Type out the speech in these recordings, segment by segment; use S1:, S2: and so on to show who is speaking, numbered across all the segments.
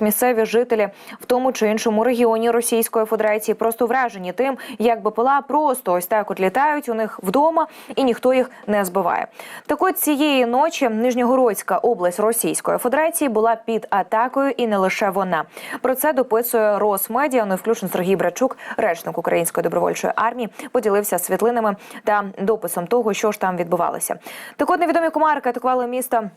S1: Місцеві жителі в тому чи іншому регіоні Російської Федерації просто вражені тим, як БПЛА просто ось так от літають у них вдома, і ніхто їх не збиває. Так от цієї ночі Нижньогородська область Російської Федерації була під атакою, і не лише вона. Про це дописує Росмедіа. Ну і включно Сергій Брачук, речник Української добровольчої армії, поділився світлинами та дописом того, що ж там відбувалося. Так от невідомі комарки атакували місто.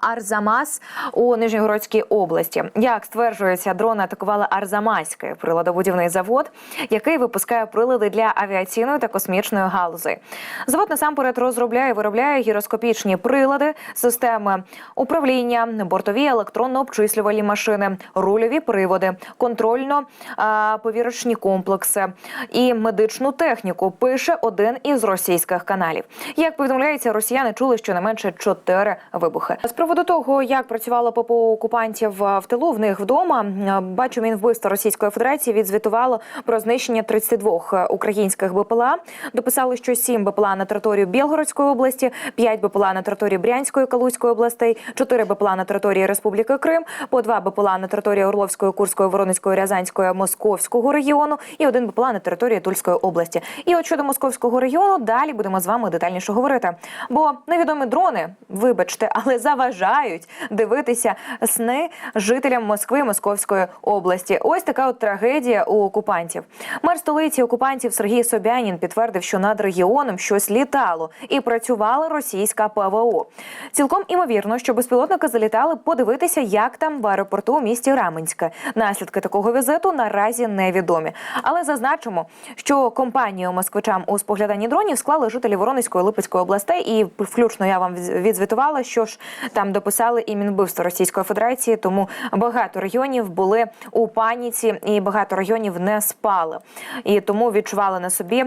S1: Арзамас у Нижньогородській області. Як стверджується, дрони атакували Арзамаський приладобудівний завод, який випускає прилади для авіаційної та космічної галузей. Завод насамперед розробляє і виробляє гіроскопічні прилади, системи управління, бортові електронно-обчислювальні машини, рульові приводи, контрольно-повірочні комплекси і медичну техніку. Пише один із російських каналів. Як повідомляється, росіяни чули щонайменше чотири вибухи. З приводу того, як працювало ППО окупантів е, в тилу, в них вдома е, бачу Мінвбивства Російської Федерації відзвітувало про знищення 32 українських БПЛА. Дописали, що 7 БПЛА на території Білгородської області, 5 БПЛА на території Брянської, Калузької областей, 4 БПЛА на території Республіки Крим, по 2 БПЛА на території Орловської, Курської, Воронезької, Рязанської, Московського регіону і один БПЛА на території Тульської області. І от щодо Московського регіону, далі будемо з вами детальніше говорити. Бо невідомі дрони, вибачте, але заважають дивитися сни жителям Москви і Московської області. Ось така от трагедія у окупантів. Мер столиці окупантів Сергій Собянін підтвердив, що над регіоном щось літало і працювала російська ПВО. Цілком імовірно, що безпілотники залітали подивитися, як там в аеропорту у місті Раменське. Наслідки такого візиту наразі невідомі. Але зазначимо, що компанію москвичам у спогляданні дронів склали жителі Воронезької Липецької областей, і включно я вам відзвітувала, що ж там дописали і мінбивство Російської Федерації. Тому багато регіонів були у паніці, і багато регіонів не спали. І тому відчували на собі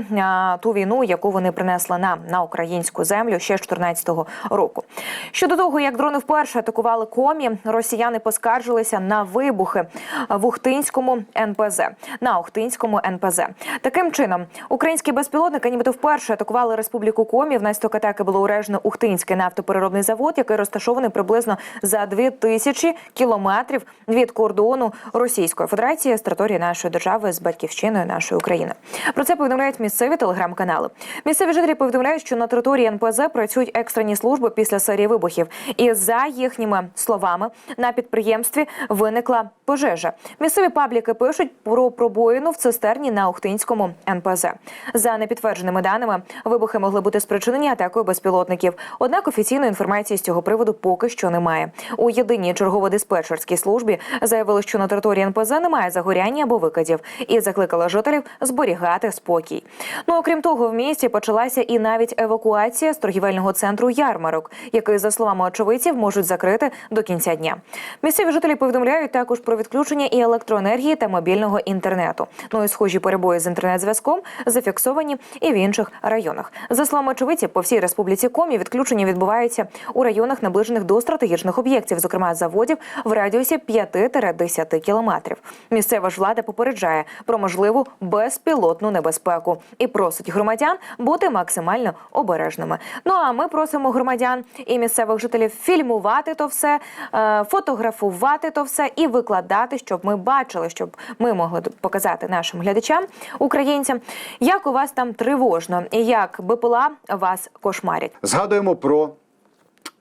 S1: ту війну, яку вони принесли нам на українську землю ще з 14-го року. Щодо того, як дрони вперше атакували комі, росіяни поскаржилися на вибухи в Ухтинському НПЗ. На Ухтинському НПЗ. Таким чином, українські безпілотники, нібито вперше атакували республіку Комі. Внаслідок атаки було уражено Ухтинський нафтопереробний завод, який розташований приблизно за 2000 кілометрів від кордону Російської Федерації з території нашої держави з батьківщиною нашої України. Про це повідомляють місцеві телеграм-канали. Місцеві жителі повідомляють, що на території НПЗ працюють екстрені служби після серії вибухів. І за їхніми словами на підприємстві виникла пожежа. Місцеві пабліки пишуть про пробоїну в цистерні на Ухтинському НПЗ. За непідтвердженими даними, вибухи могли бути спричинені атакою безпілотників. Однак офіційної інформації з цього приводу поки що немає. У єдиній чергово-диспетчерській службі заявили, що на території НПЗ немає загоряння або викидів, і закликали жителів зберігати спокій. Ну окрім того, в місті почалася і навіть евакуація з торгівельного центру ярмарок, який, за словами очевидців, можуть закрити до кінця дня. Місцеві жителі повідомляють також про відключення і електроенергії та мобільного інтернету. Ну і схожі перебої з інтернет-зв'язком зафіксовані і в інших районах. За словами очевидців, по всій республіці Комі відключення відбуваються у районах, наближених до стратегічних об'єктів, зокрема заводів в радіусі 5-10 кілометрів. Місцева ж влада попереджає про можливу безпілотну небезпеку і просить громадян бути максимально обережними. Ну а ми просимо громадян і місцевих жителів фільмувати то все, е, фотографувати то все і викладати, щоб ми бачили, щоб ми могли показати нашим глядачам, українцям, як у вас там тривожно і як БПЛА вас кошмарять.
S2: Згадуємо про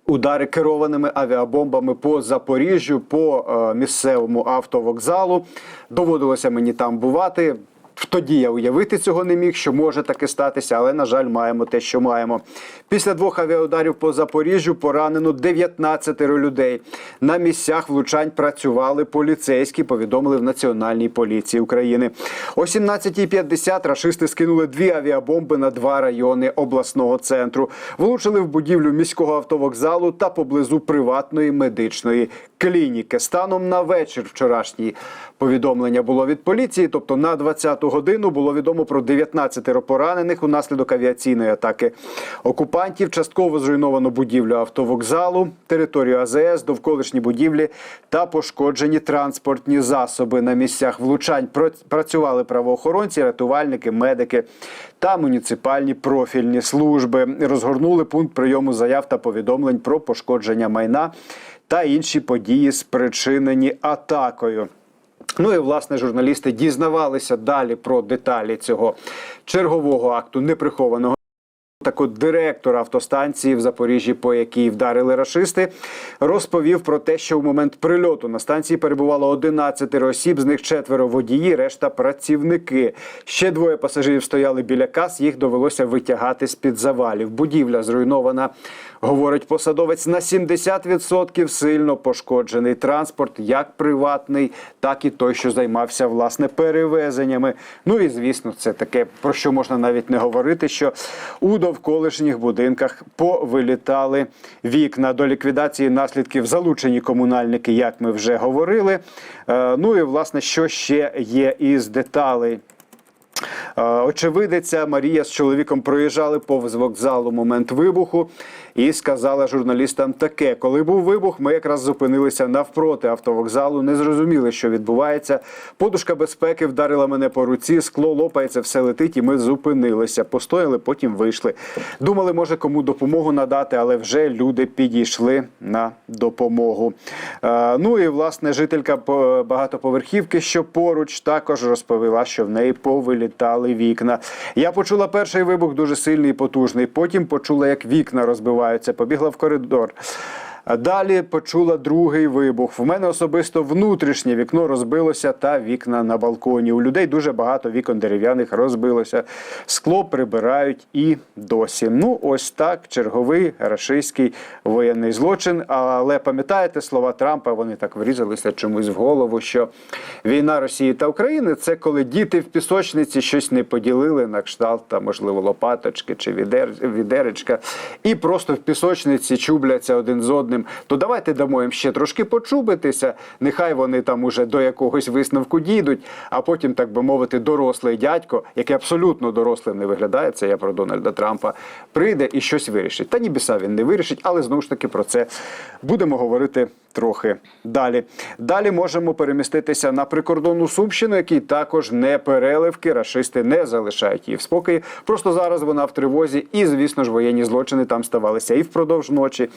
S2: удари керованими авіабомбами по Запоріжжю, по е, місцевому автовокзалу. Доводилося мені там бувати. Тоді я уявити цього не міг, що може таке статися, але, на жаль, маємо те, що маємо. Після двох авіаударів по Запоріжжю поранено 19 людей. На місцях влучань працювали поліцейські, повідомили в Національній поліції України. О 17.50 рашисти скинули дві авіабомби на два райони обласного центру. Влучили в будівлю міського автовокзалу та поблизу приватної медичної клініки. Станом на вечір вчорашній повідомлення було від поліції, тобто на 20 годину було відомо про 19 поранених унаслідок авіаційної атаки окупантів. Частково зруйновано будівлю автовокзалу, територію АЗС, довколишні будівлі та пошкоджені транспортні засоби. На місцях влучань Пра- працювали правоохоронці, рятувальники, медики та муніципальні профільні служби. Розгорнули пункт прийому заяв та повідомлень про пошкодження майна та інші події, спричинені атакою. Ну і власне журналісти дізнавалися далі про деталі цього чергового акту неприхованого. Так директор автостанції в Запоріжжі, по якій вдарили рашисти, розповів про те, що в момент прильоту на станції перебувало 11 осіб, з них четверо водії, решта працівники. Ще двоє пасажирів стояли біля кас, їх довелося витягати з-під завалів. Будівля зруйнована, говорить посадовець, на 70% сильно пошкоджений транспорт, як приватний, так і той, що займався власне перевезеннями. Ну і звісно, це таке, про що можна навіть не говорити, що у довколишніх будинках повилітали вікна до ліквідації наслідків залучені комунальники, як ми вже говорили. Е, Ну і власне, що ще є із деталей. Е, Очевидиця Марія з чоловіком проїжджали повз вокзалу момент вибуху і сказала журналістам таке: коли був вибух, ми якраз зупинилися навпроти автовокзалу, не зрозуміли, що відбувається. Подушка безпеки вдарила мене по руці, скло лопається, все летить, і ми зупинилися. Постояли, потім вийшли. Думали, може кому допомогу надати, але вже люди підійшли на допомогу. Е, Ну і власне жителька по- багатоповерхівки, що поруч, також розповіла, що в неї повилітали вікна. Я почула перший вибух дуже сильний і потужний. Потім почула, як вікна розбиваються. Побігла в коридор. Далі почула другий вибух. В мене особисто внутрішнє вікно розбилося та вікна на балконі. У людей дуже багато вікон дерев'яних розбилося. Скло прибирають і досі. Ну, ось так, черговий рашистський воєнний злочин. Але пам'ятаєте слова Трампа? Вони так врізалися чомусь в голову, що війна Росії та України це коли діти в пісочниці щось не поділили на кшталт, та, можливо, лопаточки чи відер, відеречка, і просто в пісочниці чубляться один з одним. То давайте дамо їм ще трошки почубитися. Нехай вони там уже до якогось висновку дійдуть, а потім, так би мовити, дорослий дядько, який абсолютно дорослим не виглядає, це я про Дональда Трампа, прийде і щось вирішить. Та ні біса він не вирішить, але знову ж таки про це будемо говорити трохи далі. Далі можемо переміститися на прикордонну Сумщину, який також не переливки, рашисти не залишають її в спокої. Просто зараз вона в тривозі, і звісно ж воєнні злочини там ставалися і впродовж ночі,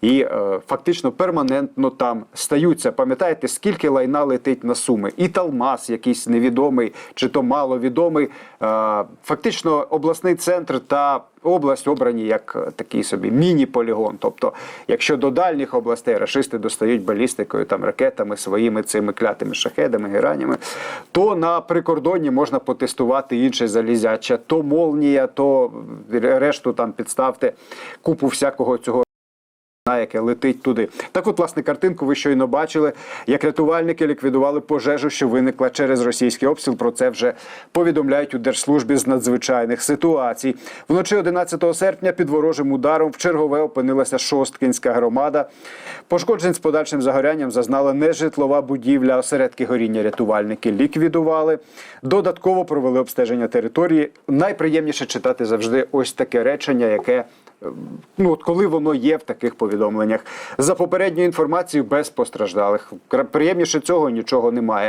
S2: і е, фактично перманентно там стаються. Пам'ятаєте, скільки лайна летить на суми? І Талмас, якийсь невідомий чи то маловідомий. Е, фактично обласний центр та область обрані як е, такий собі міні-полігон. Тобто, якщо до дальніх областей рашисти достають балістикою, там ракетами своїми цими клятими шахедами, геранями, то на прикордонні можна потестувати інше залізяче, то молнія, то решту там підставте купу всякого цього. Яке летить туди. Так, от, власне, картинку ви щойно бачили, як рятувальники ліквідували пожежу, що виникла через російський обстріл. Про це вже повідомляють у Держслужбі з надзвичайних ситуацій. Вночі 11 серпня під ворожим ударом в чергове опинилася Шосткінська громада. Пошкоджень з подальшим загорянням зазнала нежитлова будівля. Осередки горіння рятувальники ліквідували. Додатково провели обстеження території. Найприємніше читати завжди ось таке речення, яке ну от коли воно є в таких повідомленнях. За попередньою інформацією без постраждалих. Приємніше цього нічого немає.